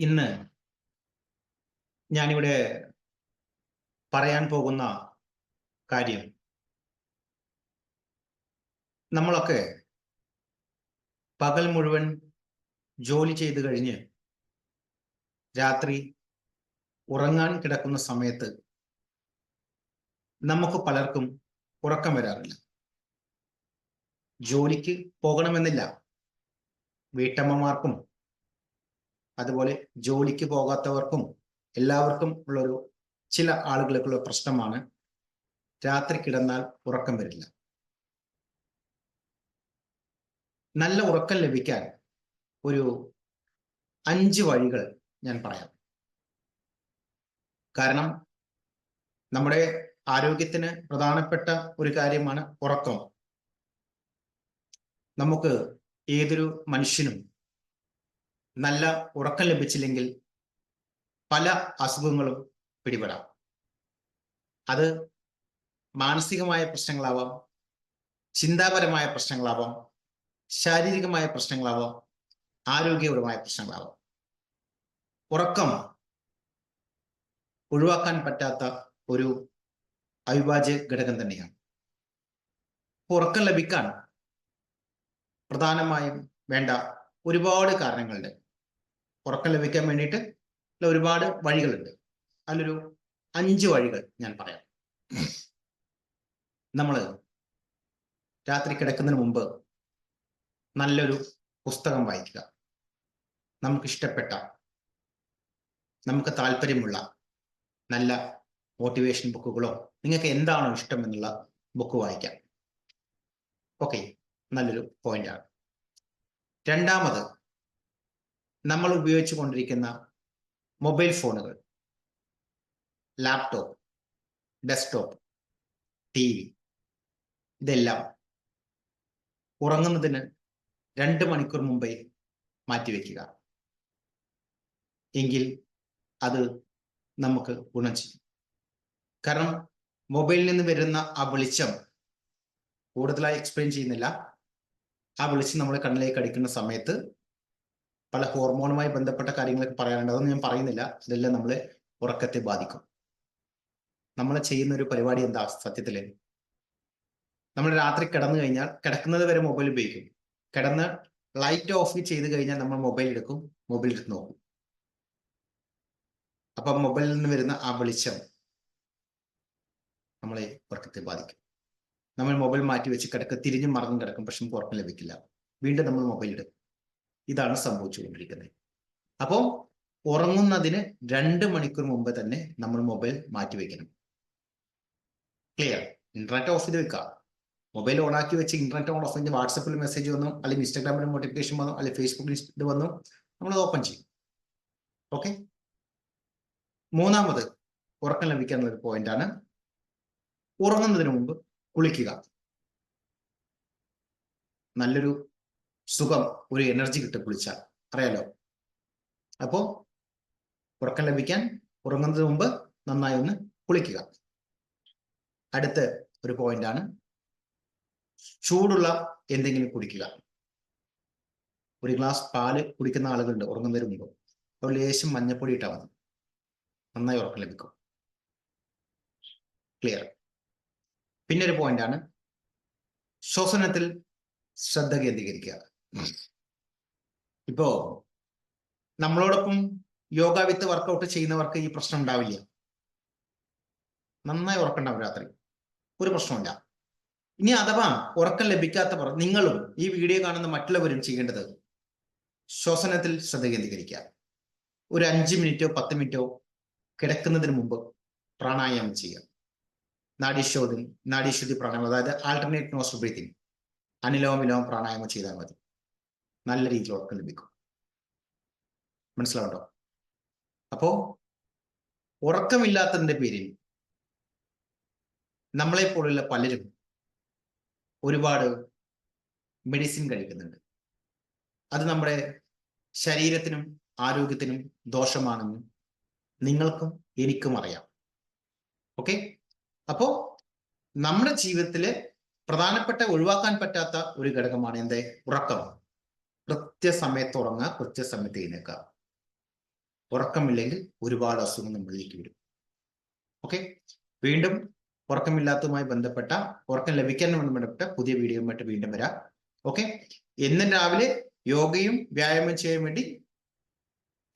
ഇന്ന് ഞാനിവിടെ പറയാൻ പോകുന്ന കാര്യം. നമ്മളൊക്കെ പകൽ മുഴുവൻ ജോലി ചെയ്ത് കഴിഞ്ഞ് രാത്രി ഉറങ്ങാൻ കിടക്കുന്ന സമയത്ത് നമുക്ക് പലർക്കും ഉറക്കം വരാറില്ല. ജോലിക്ക് പോകണമെന്നില്ല. വീട്ടമ്മമാർക്കും അതുപോലെ ജോലിക്ക് പോകാത്തവർക്കും എല്ലാവർക്കും ഉള്ളൊരു ചില ആളുകൾക്കുള്ള പ്രശ്നമാണ് രാത്രി കിടന്നാൽ ഉറക്കം വരില്ല. നല്ല ഉറക്കം ലഭിക്കാൻ ഒരു അഞ്ച് വഴികൾ ഞാൻ പറയാം. കാരണം നമ്മുടെ ആരോഗ്യത്തിന് പ്രധാനപ്പെട്ട ഒരു കാര്യമാണ് ഉറക്കം. നമുക്ക് ഏതൊരു മനുഷ്യനും നല്ല ഉറക്കം ലഭിച്ചില്ലെങ്കിൽ പല അസുഖങ്ങളും പിടിപെടാം. അത് മാനസികമായ പ്രശ്നങ്ങളാവാം ചിന്താപരമായ പ്രശ്നങ്ങളാവാം ശാരീരികമായ പ്രശ്നങ്ങളാവാം ആരോഗ്യപരമായ പ്രശ്നങ്ങളാവാം. ഉറക്കം ഒഴിവാക്കാൻ പറ്റാത്ത ഒരു അവിഭാജ്യ ഘടകം തന്നെയാണ്. ഉറക്കം ലഭിക്കാൻ പ്രധാനമായും വേണ്ട ഒരുപാട് കാരണങ്ങളുണ്ട്. ഉറക്കം ലഭിക്കാൻ വേണ്ടിയിട്ട് ഒരുപാട് വഴികളുണ്ട്. അതിലൊരു അഞ്ച് വഴികൾ ഞാൻ പറയാം. നമ്മൾ രാത്രി കിടക്കുന്നതിന് മുമ്പ് നല്ലൊരു പുസ്തകം വായിക്കുക. നമുക്ക് ഇഷ്ടപ്പെട്ട നമുക്ക് താല്പര്യമുള്ള നല്ല മോട്ടിവേഷൻ ബുക്കുകളോ നിങ്ങൾക്ക് എന്താണോ ഇഷ്ടം എന്നുള്ള ബുക്ക് വായിക്കാം. ഓക്കെ നല്ലൊരു പോയിന്റാണ് രണ്ടാമത് നമ്മൾ ഉപയോഗിച്ചു കൊണ്ടിരിക്കുന്ന മൊബൈൽ ഫോണുകൾ ലാപ്ടോപ്പ് ഡെസ്ക്ടോപ്പ് ടി വി ഇതെല്ലാം ഉറങ്ങുന്നതിന് രണ്ട് മണിക്കൂർ മുമ്പേ മാറ്റിവെക്കുക എങ്കിൽ അത് നമുക്ക് ഗുണം ചെയ്യും. കാരണം മൊബൈലിൽ നിന്ന് വരുന്ന ആ വെളിച്ചം കൂടുതലായി എക്സ്പ്ലെയിൻ ചെയ്യുന്നില്ല. ആ വെളിച്ചം നമ്മളെ കണ്ണിലേക്ക് അടിക്കുന്ന സമയത്ത് പല ഹോർമോണുമായി ബന്ധപ്പെട്ട കാര്യങ്ങളൊക്കെ പറയാനുണ്ട് അതൊന്നും ഞാൻ പറയുന്നില്ല. ഇതെല്ലാം നമ്മളെ ഉറക്കത്തെ ബാധിക്കും. നമ്മൾ ചെയ്യുന്ന ഒരു പരിപാടി എന്താ സത്യത്തിൽ നമ്മൾ രാത്രി കിടന്നു കഴിഞ്ഞാൽ കിടക്കുന്നത് വരെ മൊബൈൽ ഉപയോഗിക്കും. കിടന്ന് ലൈറ്റ് ഓഫ് ചെയ്ത് കഴിഞ്ഞാൽ നമ്മൾ മൊബൈൽ എടുക്കും മൊബൈൽ എടുത്ത് നോക്കും. അപ്പൊ മൊബൈലിൽ നിന്ന് വരുന്ന ആ വെളിച്ചം നമ്മളെ ഉറക്കത്തെ ബാധിക്കും. നമ്മൾ മൊബൈൽ മാറ്റി വെച്ച് കിടക്കുക തിരിഞ്ഞും മറന്നും കിടക്കും പക്ഷെ നമുക്ക് ഉറക്കം ലഭിക്കില്ല. വീണ്ടും നമ്മൾ മൊബൈൽ എടുക്കും. ഇതാണ് സംഭവിച്ചുകൊണ്ടിരിക്കുന്നത്. അപ്പോൾ ഉറങ്ങുന്നതിന് രണ്ട് മണിക്കൂർ മുമ്പ് തന്നെ നമ്മൾ മൊബൈൽ മാറ്റി വെക്കണം. ക്ലിയർ ഇന്റർനെറ്റ് ഓഫ് ചെയ്ത് വെക്കുക മൊബൈൽ ഓൺ ആക്കി വെച്ച് ഇന്റർനെറ്റ് ഓൺ ഓഫ് ചെയ്ത് വാട്സപ്പിൽ മെസ്സേജ് വന്നു അല്ലെങ്കിൽ ഇൻസ്റ്റാഗ്രാമിൽ നോട്ടിഫിക്കേഷൻ വന്നു അല്ലെങ്കിൽ ഫേസ്ബുക്കിൽ ഇത് വന്നു നമ്മൾ ഓപ്പൺ ചെയ്യും. ഓക്കെ മൂന്നാമത് ഉറക്കം ലഭിക്കാനുള്ള ഒരു പോയിന്റ് ആണ് ഉറങ്ങുന്നതിന് മുമ്പ് കുളിക്കുക. നല്ലൊരു സുഖം ഒരു എനർജി കിട്ടും കുളിച്ചാൽ. അറിയാലോ? അപ്പോ ഉറക്കം ലഭിക്കാൻ ഉറങ്ങുന്നതിന് മുമ്പ് നന്നായി ഒന്ന് കുളിക്കുക. അടുത്ത ഒരു പോയിന്റ് ആണ്. ചൂടുള്ള എന്തെങ്കിലും കുടിക്കുക. ഒരു ഗ്ലാസ് പാൽ കുടിക്കുന്ന ആളുകളുണ്ട് ഉറങ്ങുന്നതിന് മുമ്പ്. അപ്പോൾ ലേശം മഞ്ഞപ്പൊടി ഇട്ടാൽ മതി. നന്നായി ഉറക്കം ലഭിക്കും. ക്ലിയർ പിന്നെ ഒരു പോയിന്റ് ആണ്. ശ്വസനത്തിൽ ശ്രദ്ധ കേന്ദ്രീകരിക്കുക. ഇപ്പോ നമ്മളോടൊപ്പം യോഗ വിത്ത് വർക്കൗട്ട് ചെയ്യുന്നവർക്ക് ഈ പ്രശ്നം ഉണ്ടാവില്ല. നന്നായി ഉറക്കണ്ടാവും രാത്രി. ഒരു പ്രശ്നമില്ല ഇനി അഥവാ ഉറക്കം ലഭിക്കാത്തവർ നിങ്ങളും ഈ വീഡിയോ കാണുന്ന മറ്റുള്ളവരും ചെയ്യേണ്ടത് ശ്വസനത്തിൽ ശ്രദ്ധ കേന്ദ്രീകരിക്കുക. ഒരു അഞ്ച് മിനിറ്റോ പത്ത് മിനിറ്റോ കിടക്കുന്നതിന് മുമ്പ് പ്രാണായാമം ചെയ്യുക. നാഡീശോധി നാഡീശുദ്ധി പ്രാണായാമം അതായത് ആൾട്ടർനേറ്റ് നോസ് ബ്രീത്തിങ് അനിലോം വിലോം പ്രാണായാമം ചെയ്താൽ മതി. നല്ല രീതിയിൽ ഉറക്കം ലഭിക്കും. മനസ്സിലാവട്ടോ അപ്പോ ഉറക്കമില്ലാത്തതിന്റെ പേരിൽ നമ്മളെ പോലുള്ള പലരും ഒരുപാട് മെഡിസിൻ കഴിക്കുന്നുണ്ട്. അത് നമ്മുടെ ശരീരത്തിനും ആരോഗ്യത്തിനും ദോഷമാണെന്ന് നിങ്ങൾക്കും എനിക്കും അറിയാം. ഓക്കെ അപ്പോ നമ്മുടെ ജീവിതത്തിലെ പ്രധാനപ്പെട്ട ഒഴിവാക്കാൻ പറ്റാത്ത ഒരു ഘടകമാണ് എന്തേ? ഉറക്കം. കൃത്യസമയത്ത് ഉറങ്ങുക കൃത്യസമയത്ത് എഴുന്നേക്കുക ഉറക്കമില്ലെങ്കിൽ ഒരുപാട് അസുഖം നമ്മളിലേക്ക് വരും. ഓക്കെ വീണ്ടും ഉറക്കമില്ലാത്തതുമായി ബന്ധപ്പെട്ട ഉറക്കം ലഭിക്കാനുമായി ബന്ധപ്പെട്ട പുതിയ വീഡിയോയുമായിട്ട് വീണ്ടും വരാം. ഓക്കെ എന്നും രാവിലെ യോഗയും വ്യായാമം ചെയ്യാൻ വേണ്ടി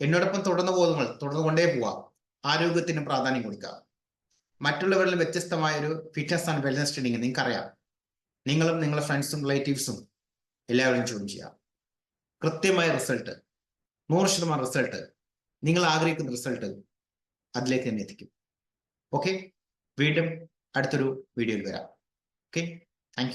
എന്നോടൊപ്പം തുടർന്ന് പോകുമ്പോൾ തുടർന്ന് കൊണ്ടേ പോവാം. ആരോഗ്യത്തിന് പ്രാധാന്യം കൊടുക്കുക. മറ്റുള്ളവരിൽ വ്യത്യസ്തമായ ഒരു ഫിറ്റ്നസ് ആൻഡ് വെൽനസ് ട്രെയിനിങ് നിങ്ങൾക്കറിയാം നിങ്ങളും നിങ്ങളുടെ ഫ്രണ്ട്സും റിലേറ്റീവ്സും എല്ലാവരും ജോയിൻ ചെയ്യാം കൃത്യമായ റിസൾട്ട് നൂറ് ശതമാനം റിസൾട്ട് നിങ്ങൾ ആഗ്രഹിക്കുന്ന റിസൾട്ട് അതിലേക്ക് തന്നെ എത്തിക്കും. ഓക്കെ വീണ്ടും അടുത്തൊരു വീഡിയോയിൽ വരാം. Okay thank